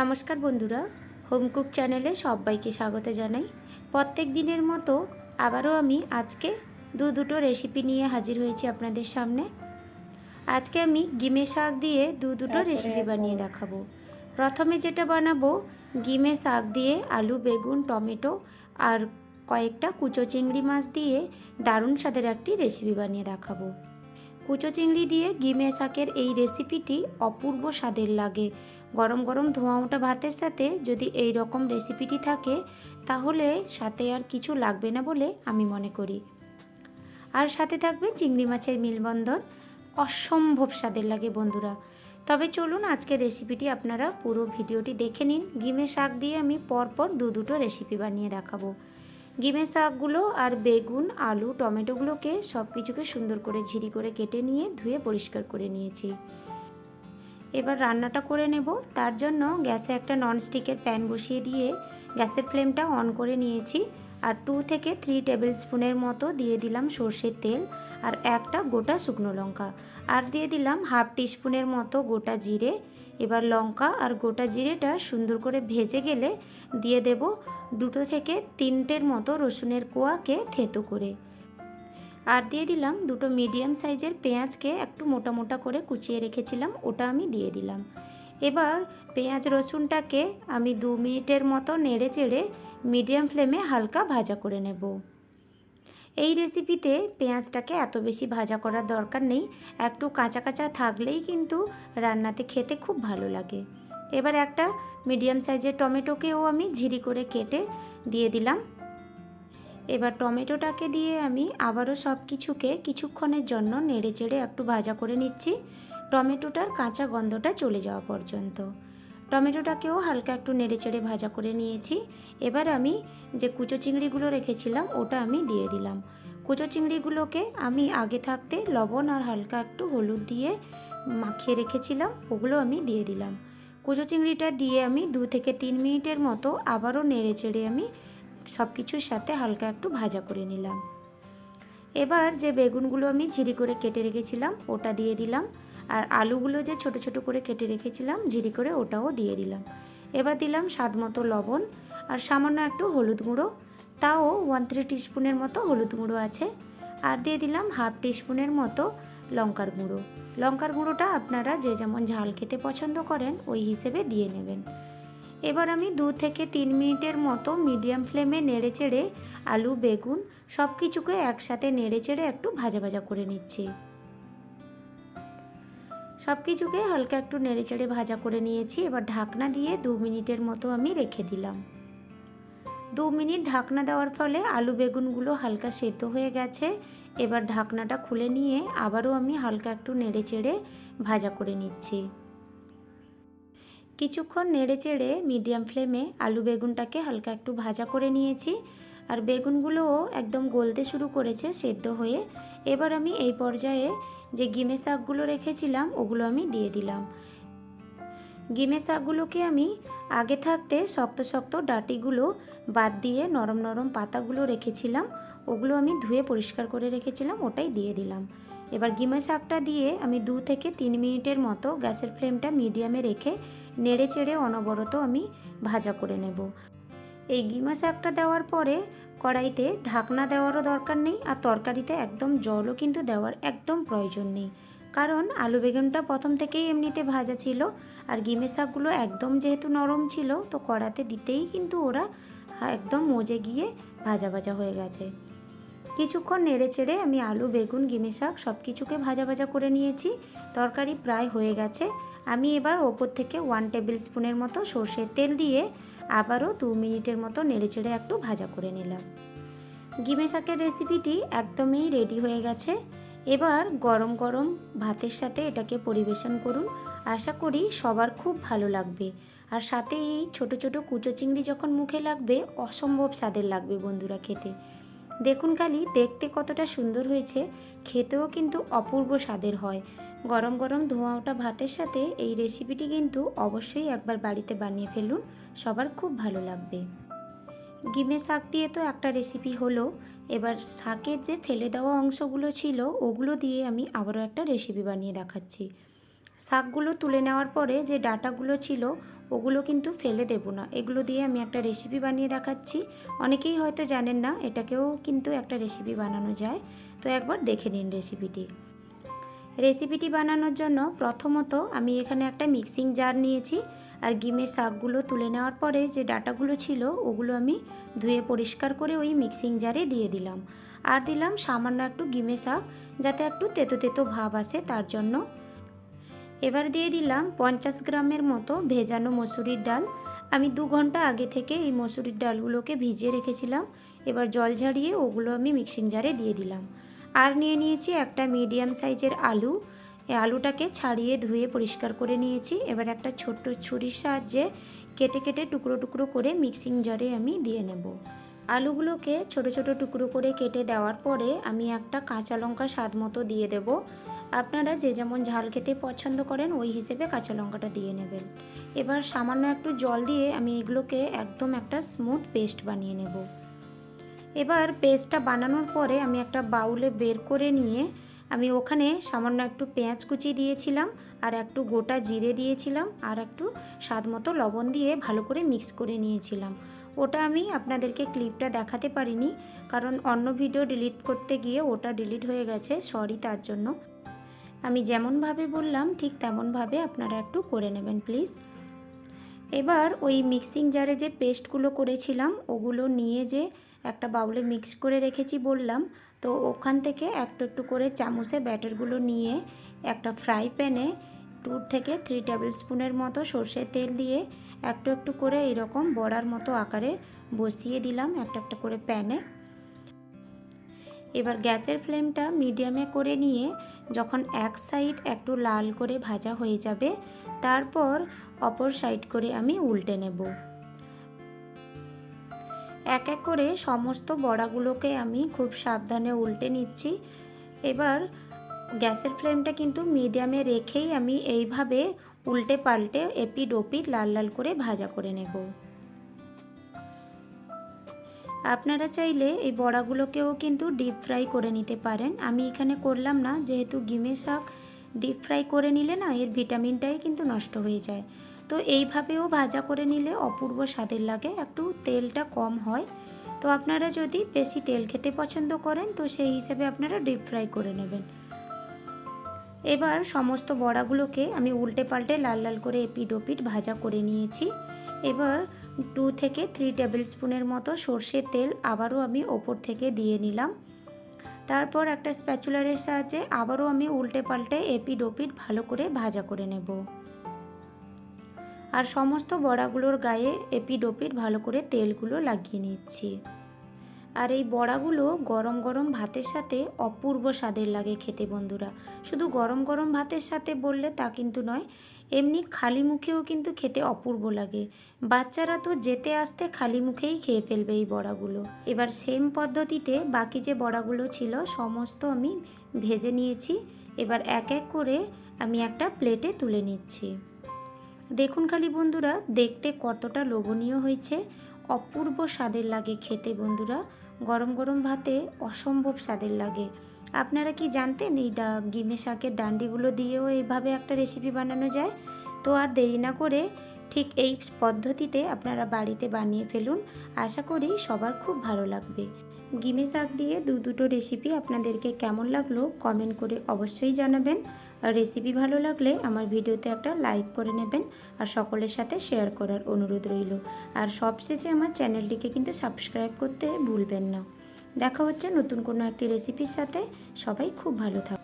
নমস্কার বন্ধুরা home cook চ্যানেলে সবাইকে স্বাগত জানাই। প্রত্যেক দিনের মতো আবারও আমি আজকে দু দুটো রেসিপি নিয়ে হাজির হয়েছি আপনাদের সামনে। আজকে আমি গিমে শাক দিয়ে দু দুটো রেসিপি বানিয়ে দেখাবো। প্রথমে যেটা বানাবো গিমে শাক দিয়ে আলু বেগুন টমেটো আর কয়েকটা কুচো চিংড়ি মাছ দিয়ে দারুণ স্বাদের একটি রেসিপি বানিয়ে দেখাবো। কুচো চিংড়ি দিয়ে গিমে শাকের এই রেসিপিটি অপূর্ব স্বাদের লাগে। গরম গরম ধোঁয়া ওঠা ভাতের সাথে যদি এই রকম রেসিপিটি থাকে, তাহলে সাথে আর কিছু লাগবে না বলে আমি মনে করি। আর সাথে থাকবে চিংড়ি মাছের মিলবন্ধন। অসম্ভব স্বাদের লাগে বন্ধুরা। তবে চলুন আজকে রেসিপিটি আপনারা পুরো ভিডিওটি দেখে নিন। গিমে শাক দিয়ে আমি পরপর দু দুটো রেসিপি বানিয়ে দেখাবো। গিমের শাকগুলো আর বেগুন, আলু, টমেটোগুলোকে সব কিছুকে সুন্দর করে ঝিরি করে কেটে নিয়ে ধুয়ে পরিষ্কার করে নিয়েছি। এবার রান্নাটা করে নেব। তার জন্য গ্যাসে একটা ননস্টিকের প্যান বসিয়ে দিয়ে গ্যাসের ফ্লেমটা অন করে নিয়েছি। আর টু থেকে থ্রি টেবিল স্পুনের মতো দিয়ে দিলাম সর্ষের তেল আর একটা গোটা শুকনো লঙ্কা। আর দিয়ে দিলাম হাফ টিস্পুনের মতো গোটা জিরে। এবার লঙ্কা আর গোটা জিরেটা সুন্দর করে ভেজে গেলে দিয়ে দেব দুটো থেকে তিনটের মতো রসুনের কোয়াকে থেতো করে। আর দিয়ে দিলাম দুটো মিডিয়াম সাইজের পেঁয়াজকে একটু মোটা মোটা করে কুচিয়ে রেখেছিলাম, ওটা আমি দিয়ে দিলাম। এবার পেঁয়াজ রসুনটাকে আমি দু মিনিটের মতো নেড়ে চেড়ে মিডিয়াম ফ্লেমে হালকা ভাজা করে নেব। এই রেসিপিতে পেঁয়াজটাকে এত বেশি ভাজা করার দরকার নেই, একটু কাঁচা কাঁচা থাকলেই কিন্তু রান্নাতে খেতে খুব ভালো লাগে। এবার একটা মিডিয়াম সাইজের টমেটোকেও আমি ঝিরি করে কেটে দিয়ে দিলাম। এবার টমেটোটাকে দিয়ে আমি আবারও সব কিছুকে কিছুক্ষণের জন্য নেড়ে চেড়ে একটু ভাজা করে নিচ্ছি। টমেটোটার কাঁচা গন্ধটা চলে যাওয়া পর্যন্ত। টমেটোটাকেও হালকা একটু নেড়ে চেড়ে ভাজা করে নিয়েছি। এবার আমি যে কুচো চিংড়িগুলো রেখেছিলাম, ওটা আমি দিয়ে দিলাম। কুচো চিংড়িগুলোকে আমি আগে থাকতে লবণ আর হালকা একটু হলুদ দিয়ে মাখিয়ে রেখেছিলাম, ওগুলো আমি দিয়ে দিলাম। কুচো চিংড়িটা দিয়ে আমি দু থেকে তিন মিনিটের মতো আবারও নেড়ে চেড়ে আমি সব কিছুর সাথে হালকা একটু ভাজা করে নিলাম। এবার যে বেগুনগুলো আমি ঝিরি করে কেটে রেখেছিলাম, ওটা দিয়ে দিলাম। আর আলুগুলো যে ছোট ছোট করে কেটে রেখেছিলাম, ঝিরি করে ওটাও দিয়ে দিলাম। এবার দিলাম স্বাদ মতো লবণ আর সামান্য একটু হলুদ গুঁড়ো। তাও ওয়ান থ্রি টিস্পুনের মতো হলুদ গুঁড়ো আছে। আর দিয়ে দিলাম হাফ টিস্পুনের মতো লঙ্কার গুঁড়ো। লঙ্কার গুঁড়োটা আপনারা যে যেমন ঝাল খেতে পছন্দ করেন, ওই হিসেবে দিয়ে নেবেন। এবার আমি দু থেকে তিন মিনিটের মতো মিডিয়াম ফ্লেমে নেড়ে চেড়ে আলু, বেগুন সব কিছুকে একসাথে নেড়ে চেড়ে একটু ভাজা ভাজা করে নিচ্ছি। সব কিছুকে হালকা একটু নেড়ে চেড়ে ভাজা করে নিয়েছি। এবার ঢাকনা দিয়ে দু মিনিটের মতো আমি রেখে দিলাম। দু মিনিট ঢাকনা দেওয়ার ফলে আলু, বেগুনগুলো হালকা সেদ্ধ হয়ে গেছে। এবার ঢাকনাটা খুলে নিয়ে আবারও আমি হালকা একটু নেড়ে চেড়ে ভাজা করে নিচ্ছি। কিছুক্ষণ নেড়ে চেড়ে মিডিয়াম ফ্লেমে আলু বেগুনটাকে হালকা একটু ভাজা করে নিয়েছি আর বেগুনগুলোও একদম গলতে শুরু করেছে সেদ্ধ হয়ে। এবার আমি এই পর্যায়ে যে গিমে শাকগুলো রেখেছিলাম, ওগুলো আমি দিয়ে দিলাম। গিমে শাকগুলোকে আমি আগে থাকতে শক্ত শক্ত ডাটিগুলো বাদ দিয়ে নরম নরম পাতাগুলো রেখেছিলাম, ওগুলো আমি ধুয়ে পরিষ্কার করে রেখেছিলাম, ওটাই দিয়ে দিলাম। এবার গিমে শাকটা দিয়ে আমি দু থেকে তিন মিনিটের মতো গ্যাসের ফ্লেমটা মিডিয়ামে রেখে নেড়ে চেড়ে অনবরত আমি ভাজা করে নেব। এই গিমা শাকটা দেওয়ার পরে কড়াইতে ঢাকনা দেওয়ারও দরকার নেই আর তরকারিতে একদম জলও কিন্তু দেওয়ার একদম প্রয়োজন নেই। কারণ আলু বেগুনটা প্রথম থেকেই এমনিতে ভাজা ছিল আর গিমে শাকগুলো একদম যেহেতু নরম ছিল তো কড়াতে দিতেই কিন্তু ওরা একদম মজে গিয়ে ভাজা ভাজা হয়ে গেছে। কিছুক্ষণ নেড়ে চেড়ে আমি আলু, বেগুন, গিমে শাক সব কিছুকে ভাজা ভাজা করে নিয়েছি। তরকারি প্রায় হয়ে গেছে। আমি এবার ওপর থেকে ওয়ান টেবিল স্পুনের মতো সর্ষের তেল দিয়ে আবারও দু মিনিটের মতো নেড়ে চেড়ে একটু ভাজা করে নিলাম। গিমে শাকের রেসিপিটি একদমই রেডি হয়ে গেছে। এবার গরম গরম ভাতের সাথে এটাকে পরিবেশন করুন। আশা করি সবার খুব ভালো লাগবে। আর সাথে এই ছোটো ছোটো কুচো চিংড়ি যখন মুখে লাগবে, অসম্ভব স্বাদের লাগবে বন্ধুরা খেতে। দেখুন খালি, দেখতে কতটা সুন্দর হয়েছে। খেতেও কিন্তু অপূর্ব স্বাদের হয়। গরম গরম ধোঁয়া ওটা ভাতের সাথে এই রেসিপিটি কিন্তু অবশ্যই একবার বাড়িতে বানিয়ে ফেলুন, সবার খুব ভালো লাগবে। গিমে শাক দিয়ে তো একটা রেসিপি হলো, এবার শাকের যে ফেলে দেওয়া অংশগুলো ছিল, ওগুলো দিয়ে আমি আবারও একটা রেসিপি বানিয়ে দেখাচ্ছি। শাকগুলো তুলে নেওয়ার পরে যে ডাটাগুলো ছিল, ওগুলো কিন্তু ফেলে দেবো না। এগুলো দিয়ে আমি একটা রেসিপি বানিয়ে দেখাচ্ছি। অনেকেই হয়তো জানেন না, এটাকেও কিন্তু একটা রেসিপি বানানো যায়। তো একবার দেখে নিন রেসিপিটি রেসিপিটি বানানোর জন্য প্রথমত আমি এখানে একটা মিক্সিং জার নিয়েছি আর গিমের শাকগুলো তুলে নেওয়ার পরে যে ডাটাগুলো ছিল ওগুলো আমি ধুয়ে পরিষ্কার করে ওই মিক্সিং জারে দিয়ে দিলাম। আর দিলাম সামান্য একটু গিমে শাক যাতে একটু তেতো তেতো ভাব আসে তার জন্য। এবার দিয়ে দিলাম পঞ্চাশ গ্রামের মতো ভেজানো মসুরির ডাল। আমি দু ঘণ্টা আগে থেকে এই মসুরির ডালগুলোকে ভিজিয়ে রেখেছিলাম। এবার জল ঝাড়িয়ে ওগুলো আমি মিক্সিং জারে দিয়ে দিলাম। আর নিয়ে নিয়েছি একটা মিডিয়াম সাইজের আলু। এই আলুটাকে ছাড়িয়ে ধুয়ে পরিষ্কার করে নিয়েছি। এবার একটা ছোট্ট ছুরির সাহায্যে কেটে কেটে টুকরো টুকরো করে মিক্সিং জারে আমি দিয়ে নেব। আলুগুলোকে ছোট ছোট টুকরো করে কেটে দেওয়ার পরে আমি একটা কাঁচা লঙ্কা স্বাদ মতো দিয়ে দেব। আপনারা যে যেমন ঝাল খেতে পছন্দ করেন, ওই হিসেবে কাঁচা লঙ্কাটা দিয়ে নেবেন। এবার সামান্য একটু জল দিয়ে আমি এগুলোকে একদম একটা স্মুথ পেস্ট বানিয়ে নেব। এবার পেস্টটা বানানোর পরে আমি একটা বাউলে বের করে নিয়ে আমি ওখানে সামান্য একটু পেঁয়াজ কুচি দিয়েছিলাম আর একটু গোটা জিরে দিয়েছিলাম আর একটু স্বাদ মতো লবণ দিয়ে ভালো করে মিক্স করে নিয়েছিলাম। ওটা আমি আপনাদেরকে ক্লিপটা দেখাতে পারিনি কারণ অন্য ভিডিও ডিলিট করতে গিয়ে ওটা ডিলিট হয়ে গেছে, সরি তার জন্য। আমি যেমনভাবে বললাম, ঠিক তেমনভাবে আপনারা একটু করে নেবেন প্লিজ। এবার ওই মিক্সিং জারে যে পেস্টগুলো করেছিলাম, ওগুলো নিয়ে যে একটা বাউলে মিক্স করে রেখেছি বললাম। তো ওখান থেকে একটু একটু করে চামচে ব্যাটারগুলো নিয়ে একটা ফ্রাই প্যানে টু থেকে থ্রি টেবিল স্পুনের মতো সর্ষের তেল দিয়ে একটু একটু করে এরকম বড়ার মতো আকারে বসিয়ে দিলাম একটা একটা করে প্যানে। এবার গ্যাসের ফ্লেমটা মিডিয়ামে করে নিয়ে যখন এক সাইড একটু লাল করে ভাজা হয়ে যাবে, তারপর অপর সাইড করে আমি উল্টে নেব। এক এক করে সমস্ত বড়াগুলোকে আমি খুব সাবধানে উল্টে নিচ্ছি। এবার গ্যাসের ফ্লেমটা কিন্তু মিডিয়ামে রেখেই আমি এইভাবে উল্টে পাল্টে এপিড ওপিড লাল লাল করে ভাজা করে নেব। আপনারা চাইলে এই বড়াগুলোকেও কিন্তু ডিপ ফ্রাই করে নিতে পারেন। আমি এখানে করলাম না, যেহেতু গিমে শাক ডিপ ফ্রাই করে নিলে না এর ভিটামিনটাই কিন্তু নষ্ট হয়ে যায়। তো এইভাবেও ভাজা করে নিলে অপূর্ব স্বাদের লাগে একটু তেলটা কম হয়। তো আপনারা যদি বেশি তেল খেতে পছন্দ করেন, তো সেই হিসেবে আপনারা ডিপ ফ্রাই করে নেবেন। এবার সমস্ত বড়াগুলোকে আমি উল্টে পাল্টে লাল লাল করে এপিড ওপিড ভাজা করে নিয়েছি। এবার টু থেকে থ্রি টেবিল স্পুনের মতো সর্ষের তেল আবারও আমি ওপর থেকে দিয়ে নিলাম। তারপর একটা স্প্যাচুলারের সাহায্যে আবারও আমি উল্টে পাল্টে এপিড ওপিড ভালো করে ভাজা করে নেব। আর সমস্ত বড়াগুলোর গায়ে এপিড ওপিড ভালো করে তেলগুলো লাগিয়ে নিচ্ছি। আর এই বড়াগুলো গরম গরম ভাতের সাথে অপূর্ব স্বাদের লাগে খেতে বন্ধুরা। শুধু গরম গরম ভাতের সাথে বললে তা কিন্তু নয়, এমনি খালি মুখেও কিন্তু খেতে অপূর্ব লাগে। বাচ্চারা তো যেতে আসতে খালি মুখেই খেয়ে ফেলবে এই বড়াগুলো। এবার সেম পদ্ধতিতে বাকি যে বড়াগুলো ছিল সমস্ত আমি ভেজে নিয়েছি। এবার এক এক করে আমি একটা প্লেটে তুলে নিচ্ছি। দেখুন খালি বন্ধুরা, দেখতে কতটা লোভনীয় হয়েছে। অপূর্ব স্বাদের লাগে খেতে বন্ধুরা, গরম গরম ভাতে অসম্ভব স্বাদের লাগে। আপনারা কি জানতেন এই ডা গিমে শাকের ডান্ডিগুলো দিয়েও এইভাবে একটা রেসিপি বানানো যায়? তো আর দেরি না করে ঠিক এই পদ্ধতিতে আপনারা বাড়িতে বানিয়ে ফেলুন। আশা করি সবার খুব ভালো লাগবে। গিমে শাক দিয়ে দু দুটো রেসিপি আপনাদেরকে কেমন লাগল কমেন্ট করে অবশ্যই জানাবেন। আর রেসিপি ভালো লাগলে আমার ভিডিওতে একটা লাইক করে নেবেন আর সকলের সাথে শেয়ার করার অনুরোধ রইল। আর সবশেষে আমার চ্যানেলটিকে কিন্তু সাবস্ক্রাইব করতে ভুলবেন না। দেখা হচ্ছে নতুন কোনো একটি রেসিপির সাথে। সবাই খুব ভালো থাকুন